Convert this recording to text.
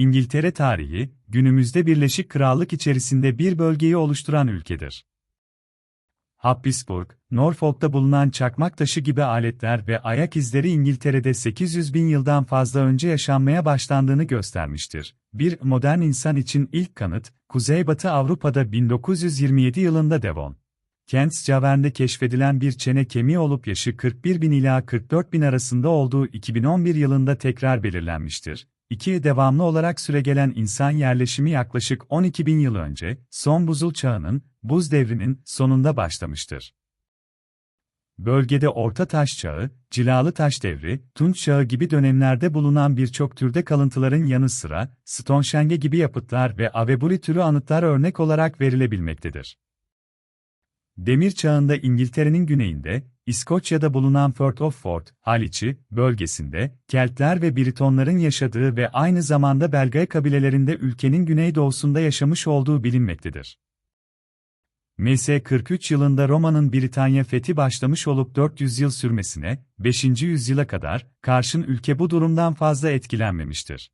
İngiltere tarihi, günümüzde Birleşik Krallık içerisinde bir bölgeyi oluşturan ülkedir. Habsburg, Norfolk'ta bulunan çakmak taşı gibi aletler ve ayak izleri İngiltere'de 800 bin yıldan fazla önce yaşanmaya başlandığını göstermiştir. Bir modern insan için ilk kanıt, Kuzeybatı Avrupa'da 1927 yılında Devon. Kent Cavern'de keşfedilen bir çene kemiği olup yaşı 41 bin ila 44 bin arasında olduğu 2011 yılında tekrar belirlenmiştir. İki devamlı olarak süregelen insan yerleşimi yaklaşık 12 bin yıl önce, son buzul çağının, buz devrinin sonunda başlamıştır. Bölgede Orta Taş Çağı, Cilalı Taş Devri, Tunç Çağı gibi dönemlerde bulunan birçok türde kalıntıların yanı sıra, Stonehenge gibi yapıtlar ve Aveburi türü anıtlar örnek olarak verilebilmektedir. Demir Çağı'nda İngiltere'nin güneyinde, İskoçya'da bulunan Firth of Forth, Haliçi, bölgesinde, Keltler ve Britonların yaşadığı ve aynı zamanda Belgay kabilelerinde ülkenin güneydoğusunda yaşamış olduğu bilinmektedir. MS 43 yılında Roma'nın Britanya fethi başlamış olup 400 yıl sürmesine, 5. yüzyıla kadar, karşın ülke bu durumdan fazla etkilenmemiştir.